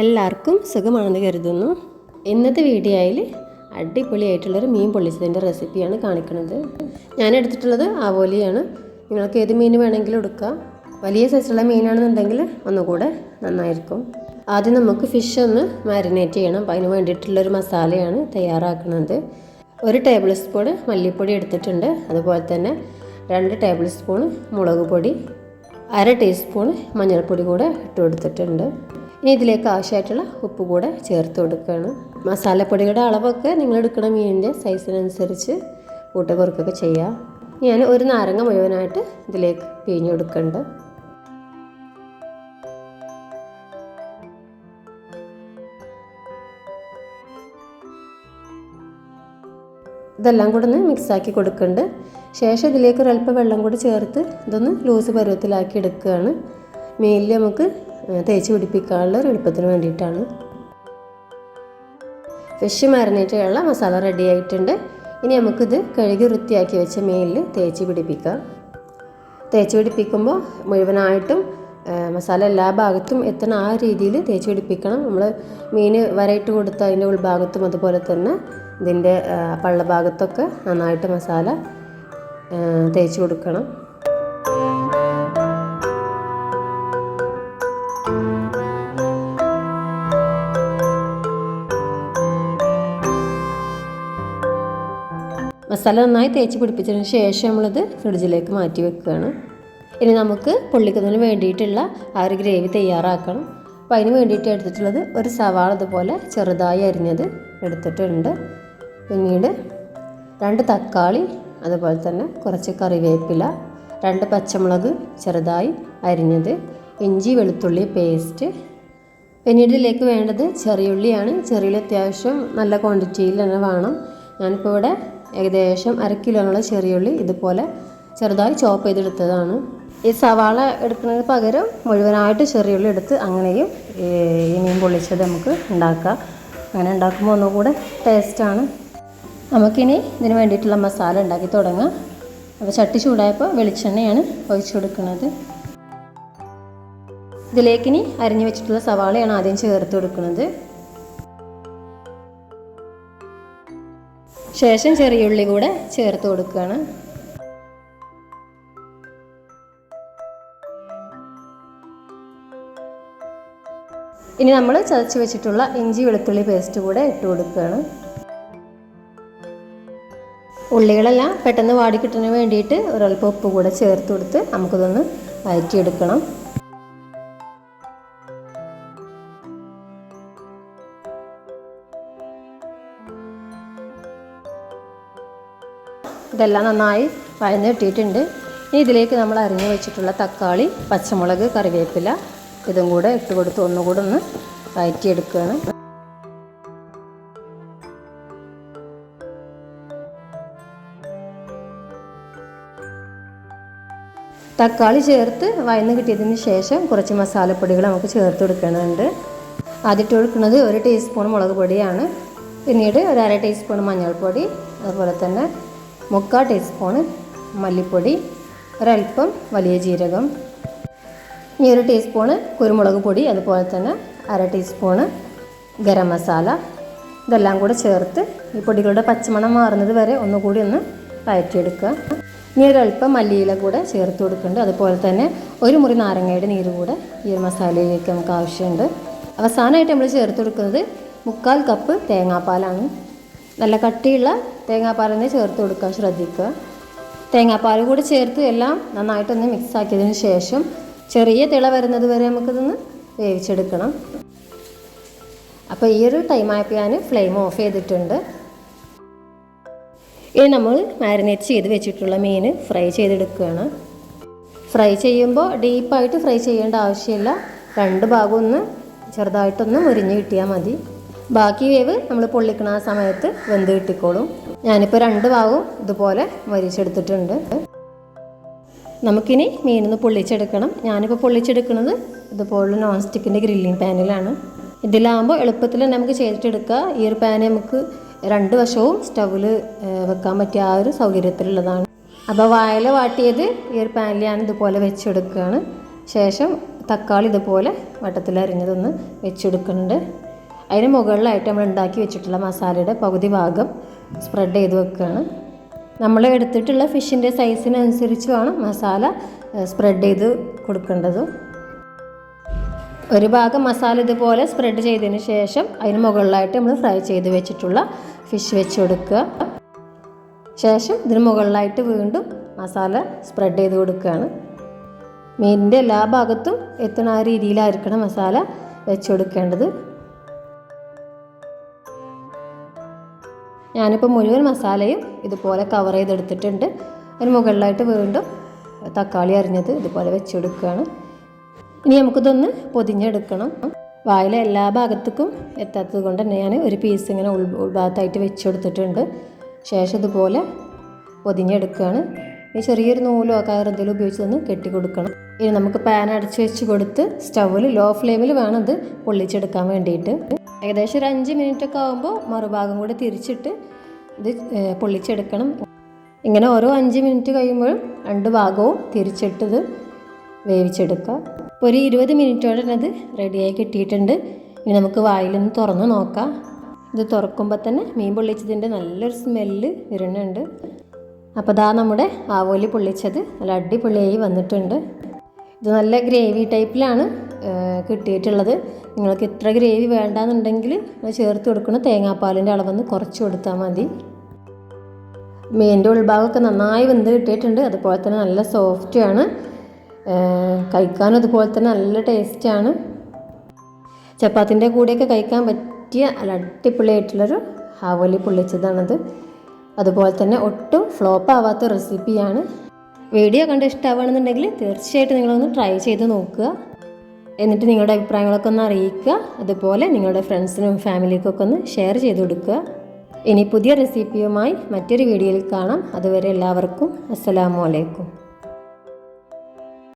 എല്ലാവർക്കും സുഖമാണെന്ന് കരുതുന്നു. ഇന്നത്തെ വീഡിയോയിൽ അടിപൊളിയായിട്ടുള്ളൊരു മീൻ പൊള്ളിച്ചതിന്റെ റെസിപ്പിയാണ് കാണിക്കുന്നത്. ഞാൻ എടുത്തിട്ടുള്ളത് ആവോലിയാണ്. നിങ്ങൾക്ക് ഏത് മീൻ വേണമെങ്കിലും എടുക്കാം. വലിയ സൈസുള്ള മീനാണെന്നുണ്ടെങ്കിൽ ഒന്നുകൂടെ നന്നായിരിക്കും. ആദ്യം നമുക്ക് ഫിഷ് ഒന്ന് മാരിനേറ്റ് ചെയ്യണം. അപ്പോൾ അതിന് വേണ്ടിയിട്ടുള്ളൊരു മസാലയാണ് തയ്യാറാക്കുന്നത്. ഒരു ടേബിൾ സ്പൂൺ മല്ലിപ്പൊടി എടുത്തിട്ടുണ്ട്. അതുപോലെ തന്നെ രണ്ട് ടേബിൾ സ്പൂൺ മുളക് പൊടി അര ടീസ്പൂൺ മഞ്ഞൾപ്പൊടി കൂടെ ഇട്ട് കൊടുത്തിട്ടുണ്ട് ഇനി ഇതിലേക്ക് ആവശ്യമായിട്ടുള്ള ഉപ്പ് കൂടെ ചേർത്ത് കൊടുക്കുകയാണ്. മസാലപ്പൊടിയുടെ അളവൊക്കെ നിങ്ങൾ എടുക്കുന്ന മീനിന്റെ സൈസിനനുസരിച്ച് കൂട്ട കുറുക്കൊക്കെ ചെയ്യാം. ഞാൻ ഒരു നാരങ്ങ മുഴുവനായിട്ട് ഇതിലേക്ക് പിഴിഞ്ഞ് കൊടുക്കുന്നുണ്ട്. ഇതെല്ലാം കൂടെ ഒന്ന് മിക്സാക്കി കൊടുക്കുന്നുണ്ട്. ശേഷം ഇതിലേക്ക് ഒരല്പം വെള്ളം കൂടി ചേർത്ത് ഇതൊന്ന് ലൂസ് പരുവത്തിലാക്കി എടുക്കുകയാണ്. മീനിൽ നമുക്ക് തേച്ച് പിടിപ്പിക്കാനുള്ള ഒരു എളുപ്പത്തിന് വേണ്ടിയിട്ടാണ്. ഫിഷ് ചെയ്യാനുള്ള മസാല റെഡി ആയിട്ടുണ്ട്. ഇനി നമുക്കിത് കഴുകി വൃത്തിയാക്കി വെച്ച മീനിൽ തേച്ച് പിടിപ്പിക്കാം. തേച്ച് പിടിപ്പിക്കുമ്പോൾ മുഴുവനായിട്ടും മസാല എല്ലാ ഭാഗത്തും എത്തണ. ആ രീതിയിൽ തേച്ച് പിടിപ്പിക്കണം. നമ്മൾ മീൻ വരയിട്ട് കൊടുത്ത അതിന്റെ ഉൾഭാഗത്തും അതുപോലെ തന്നെ ഇതിന്റെ പള്ള ഭാഗത്തൊക്കെ നന്നായിട്ട് മസാല തേച്ച് കൊടുക്കണം. മസാല നന്നായി തേച്ച് പിടിപ്പിച്ചതിന് ശേഷം നമ്മളത് ഫ്രിഡ്ജിലേക്ക് മാറ്റി വെക്കുകയാണ്. ഇനി നമുക്ക് പൊള്ളിക്കുന്നതിന് വേണ്ടിയിട്ടുള്ള ആ ഒരു ഗ്രേവി തയ്യാറാക്കണം. അപ്പോൾ അതിന് വേണ്ടിയിട്ട് എടുത്തിട്ടുള്ളത് ഒരു സവാള ഇതുപോലെ ചെറുതായി അരിഞ്ഞത് എടുത്തിട്ടുണ്ട്. പിന്നീട് രണ്ട് തക്കാളി അതുപോലെ തന്നെ കുറച്ച് കറിവേപ്പില രണ്ട് പച്ചമുളക് ചെറുതായി അരിഞ്ഞത് ഇഞ്ചി വെളുത്തുള്ളി പേസ്റ്റ്. പിന്നീട് ഇതിലേക്ക് വേണ്ടത് ചെറിയുള്ളിയാണ്. ചെറിയുള്ളി അത്യാവശ്യം നല്ല ക്വാണ്ടിറ്റിയിൽ തന്നെ വേണം. ഞാനിപ്പോൾ ഇവിടെ ഏകദേശം അര കിലോനുള്ള ചെറിയുള്ളി ഇതുപോലെ ചെറുതായി ചോപ്പ് ചെയ്തെടുത്തതാണ്. ഈ സവാള എടുക്കുന്നതിന് പകരം മുഴുവനായിട്ട് ചെറിയുള്ളി എടുത്ത് അങ്ങനെയും ഈ മീൻ പൊള്ളിച്ചത് നമുക്ക് ഉണ്ടാക്കാം. അങ്ങനെ ഉണ്ടാക്കുമ്പോൾ ഒന്നുകൂടെ ടേസ്റ്റാണ് നമുക്കിനി ഇതിന് വേണ്ടിയിട്ടുള്ള മസാല ഉണ്ടാക്കി തുടങ്ങാം. അപ്പോൾ ചട്ടി ചൂടായപ്പോൾ വെളിച്ചെണ്ണയാണ് ഒഴിച്ചു കൊടുക്കുന്നത്. ഇതിലേക്കിനി അരിഞ്ഞു വെച്ചിട്ടുള്ള സവാളയാണ് ആദ്യം ചേർത്ത് കൊടുക്കുന്നത്. ശേഷം ചെറിയ ഉള്ളി കൂടെ ചേർത്ത് കൊടുക്കുകയാണ്. ഇനി നമ്മൾ ചതച്ച് വെച്ചിട്ടുള്ള ഇഞ്ചി വെളുത്തുള്ളി പേസ്റ്റ് കൂടെ ഇട്ട് കൊടുക്കുകയാണ്. ഉള്ളികളെല്ലാം പെട്ടെന്ന് വാടി കിട്ടുന്നതിന് വേണ്ടിയിട്ട് ഒരൽപ്പം ഉപ്പ് കൂടെ ചേർത്ത് കൊടുത്ത് നമുക്കിതൊന്ന് വഴറ്റിയെടുക്കണം. ഇതെല്ലാം നന്നായി വഴന്ന് കിട്ടിയിട്ടുണ്ട്. ഇനി ഇതിലേക്ക് നമ്മൾ അരിഞ്ഞു വെച്ചിട്ടുള്ള തക്കാളി പച്ചമുളക് കറിവേപ്പില ഇതും കൂടെ ഇട്ട് കൊടുത്ത് ഒന്നുകൂടെ ഒന്ന് വഴറ്റിയെടുക്കുകയാണ് തക്കാളി ചേർത്ത് വയന്ന് കിട്ടിയതിന് ശേഷം കുറച്ച് മസാലപ്പൊടികൾ നമുക്ക് ചേർത്ത് കൊടുക്കുന്നുണ്ട് ആദ്യമായിട്ട് കൊടുക്കുന്നത് ഒരു ടീസ്പൂൺ മുളക് പൊടിയാണ്. പിന്നീട് ഒരു അര ടീസ്പൂൺ മഞ്ഞൾപ്പൊടി അതുപോലെ തന്നെ മുക്കാൽ ടീസ്പൂൺ മല്ലിപ്പൊടി ഒരൽപ്പം വലിയ ജീരകം ഈ ഒരു ടീസ്പൂണ് കുരുമുളക് പൊടി അതുപോലെ തന്നെ അര ടീസ്പൂണ് ഗരം മസാല. ഇതെല്ലാം കൂടെ ചേർത്ത് ഈ പൊടികളുടെ പച്ചമണം മാറുന്നത് വരെ ഒന്നുകൂടി ഒന്ന് വഴറ്റിയെടുക്കുക ഇനി ഒരൽപ്പം മല്ലിയില കൂടെ ചേർത്ത് കൊടുക്കുന്നുണ്ട്. അതുപോലെ തന്നെ ഒരു മുറി നാരങ്ങയുടെ നീര് കൂടെ ഈ ഒരു മസാലയിലേക്ക് നമുക്ക് ആവശ്യമുണ്ട്. അവസാനമായിട്ട് നമ്മൾ ചേർത്ത് കൊടുക്കുന്നത് മുക്കാൽ കപ്പ് തേങ്ങാപ്പാലാണ്. നല്ല കട്ടിയുള്ള തേങ്ങാപ്പാൽ തന്നെ ചേർത്ത് കൊടുക്കുക ശ്രദ്ധിക്കുക. തേങ്ങാപ്പാൽ കൂടി ചേർത്ത് എല്ലാം നന്നായിട്ടൊന്ന് മിക്സ് ആക്കിയതിന് ശേഷം ചെറിയ തിള വരുന്നത് വരെ നമുക്കിതൊന്ന് വേവിച്ചെടുക്കണം. അപ്പോൾ ഈ ഒരു ടൈം ആയപ്പോൾ ഞാൻ ഫ്ലെയിം ഓഫ് ചെയ്തിട്ടുണ്ട്. ഇനി നമ്മൾ മാരിനേറ്റ് ചെയ്ത് വെച്ചിട്ടുള്ള മീൻ ഫ്രൈ ചെയ്തെടുക്കുകയാണ്. ഫ്രൈ ചെയ്യുമ്പോൾ ഡീപ്പായിട്ട് ഫ്രൈ ചെയ്യേണ്ട ആവശ്യമില്ല. രണ്ട് ഭാഗം ഒന്ന് ചെറുതായിട്ടൊന്ന് മുരിഞ്ഞ് കിട്ടിയാൽ മതി. ബാക്കി വേവ് നമ്മൾ പൊള്ളിക്കണ ആ സമയത്ത് വെന്ത് കിട്ടിക്കോളും. ഞാനിപ്പോൾ രണ്ട് ഭാഗവും ഇതുപോലെ മരിച്ചെടുത്തിട്ടുണ്ട് നമുക്കിനി മീനൊന്ന് പൊള്ളിച്ചെടുക്കണം. ഞാനിപ്പോൾ പൊള്ളിച്ചെടുക്കുന്നത് ഇതുപോലുള്ള നോൺ സ്റ്റിക്കിന്റെ ഗ്രില്ലിംഗ് പാനിലാണ് ഇതിലാകുമ്പോൾ എളുപ്പത്തിൽ നമുക്ക് ചെയ്തിട്ടെടുക്കുക ഈ ഒരു പാന് നമുക്ക് രണ്ട് വശവും സ്റ്റൗവിൽ വെക്കാൻ പറ്റിയ ആ ഒരു സൗകര്യത്തിലുള്ളതാണ്. അപ്പോൾ വായല വാട്ടിയത് ഈ ഒരു പാനിൽ ഞാൻ ഇതുപോലെ വെച്ചെടുക്കുകയാണ് ശേഷം തക്കാളി ഇതുപോലെ വട്ടത്തിൽ അരിഞ്ഞതൊന്ന് വെച്ചെടുക്കുന്നുണ്ട്. അതിന് മുകളിലായിട്ട് നമ്മൾ ഉണ്ടാക്കി വെച്ചിട്ടുള്ള മസാലയുടെ പകുതി ഭാഗം സ്പ്രെഡ് ചെയ്ത് വെക്കുകയാണ്. നമ്മൾ എടുത്തിട്ടുള്ള ഫിഷിന്റെ സൈസിനനുസരിച്ച് വേണം മസാല സ്പ്രെഡ് ചെയ്ത് കൊടുക്കേണ്ടത്. ഒരു ഭാഗം മസാല ഇതുപോലെ സ്പ്രെഡ് ചെയ്തതിന് ശേഷം അതിന് മുകളിലായിട്ട് നമ്മൾ ഫ്രൈ ചെയ്ത് വെച്ചിട്ടുള്ള ഫിഷ് വെച്ച് കൊടുക്കുക. ശേഷം ഇതിന് മുകളിലായിട്ട് വീണ്ടും മസാല സ്പ്രെഡ് ചെയ്ത് കൊടുക്കുകയാണ്. മീനിന്റെ എല്ലാ ഭാഗത്തും എത്തുന്ന ആ രീതിയിലായിരിക്കണം മസാല വെച്ച് കൊടുക്കേണ്ടത്. ഞാനിപ്പോൾ മുഴുവൻ മസാലയും ഇതുപോലെ കവർ ചെയ്തെടുത്തിട്ടുണ്ട്. അതിന് മുകളിലായിട്ട് വീണ്ടും തക്കാളി അരിഞ്ഞത് ഇതുപോലെ വെച്ചെടുക്കുകയാണ്. ഇനി നമുക്കിതൊന്ന് പൊതിഞ്ഞെടുക്കണം. വായിലെ എല്ലാ ഭാഗത്തേക്കും എത്താത്തത് കൊണ്ട് തന്നെ ഞാൻ ഒരു പീസ് ഇങ്ങനെ ഉൾ ഉൾഭാഗത്തായിട്ട് വെച്ചെടുത്തിട്ടുണ്ട്. ശേഷം ഇതുപോലെ പൊതിഞ്ഞെടുക്കുകയാണ്. ഈ ചെറിയൊരു നൂലോ കയർ എന്തെങ്കിലും ഉപയോഗിച്ചൊന്ന് കെട്ടി കൊടുക്കണം ഇനി നമുക്ക് പാൻ അടച്ചു വെച്ച് കൊടുത്ത് സ്റ്റൗവിൽ ലോ ഫ്ലെയിമിൽ വേണം ഇത് പൊള്ളിച്ചെടുക്കാൻ വേണ്ടിയിട്ട്. ഏകദേശം ഒരു അഞ്ച് മിനിറ്റ് ഒക്കെ ആകുമ്പോൾ മറുഭാഗം കൂടെ തിരിച്ചിട്ട് ഇത് പൊള്ളിച്ചെടുക്കണം. ഇങ്ങനെ ഓരോ അഞ്ച് മിനിറ്റ് കഴിയുമ്പോഴും രണ്ട് ഭാഗവും തിരിച്ചിട്ടത് വേവിച്ചെടുക്കുക. ഇപ്പോൾ ഒരു ഇരുപത് മിനിറ്റോടെ തന്നെ അത് റെഡിയായി കിട്ടിയിട്ടുണ്ട്. ഇനി നമുക്ക് വായിലൊന്ന് തുറന്ന് നോക്കാം. ഇത് തുറക്കുമ്പോൾ തന്നെ മീൻ പൊള്ളിച്ചതിന്റെ നല്ലൊരു സ്മെല്ല് വരുന്നുണ്ട്. അപ്പോൾ ദാ നമ്മുടെ ആവോലി പൊള്ളിച്ചത് നല്ല അടിപൊളിയായി വന്നിട്ടുണ്ട്. ഇത് നല്ല ഗ്രേവി ടൈപ്പിലാണ് കിട്ടിയിട്ടുള്ളത്. നിങ്ങൾക്ക് ഇത്ര ഗ്രേവി വേണ്ടാന്നുണ്ടെങ്കിൽ ചേർത്ത് കൊടുക്കുന്ന തേങ്ങാപ്പാലിന്റെ അളവൊന്ന് കുറച്ച് കൊടുത്താൽ മതി. മീനിന്റെ ഉൾഭാഗമൊക്കെ നന്നായി വെന്ത് കിട്ടിയിട്ടുണ്ട്. അതുപോലെ തന്നെ നല്ല സോഫ്റ്റുമാണ് കഴിക്കാനും അതുപോലെ തന്നെ നല്ല ടേസ്റ്റാണ് ചപ്പാത്തിന്റെ കൂടെയൊക്കെ കഴിക്കാൻ പറ്റിയ നല്ല അടിപൊളിയായിട്ടുള്ളൊരു ഹാവോലി പൊള്ളിച്ചതാണത് അതുപോലെ തന്നെ ഒട്ടും ഫ്ലോപ്പ് ആവാത്ത റെസിപ്പിയാണ് വീഡിയോ കണ്ട് ഇഷ്ടമാവുകയാണെന്നുണ്ടെങ്കിൽ തീർച്ചയായിട്ടും നിങ്ങളൊന്ന് ട്രൈ ചെയ്ത് നോക്കുക. എന്നിട്ട് നിങ്ങളുടെ അഭിപ്രായങ്ങളൊക്കെ ഒന്ന് അറിയിക്കുക. അതുപോലെ നിങ്ങളുടെ ഫ്രണ്ട്സിനും ഫാമിലിക്കൊക്കെ ഒന്ന് ഷെയർ ചെയ്ത് കൊടുക്കുക. ഇനി പുതിയ റെസിപ്പിയുമായി മറ്റൊരു വീഡിയോയിൽ കാണാം. അതുവരെ എല്ലാവർക്കും അസ്സലാമു അലൈക്കും.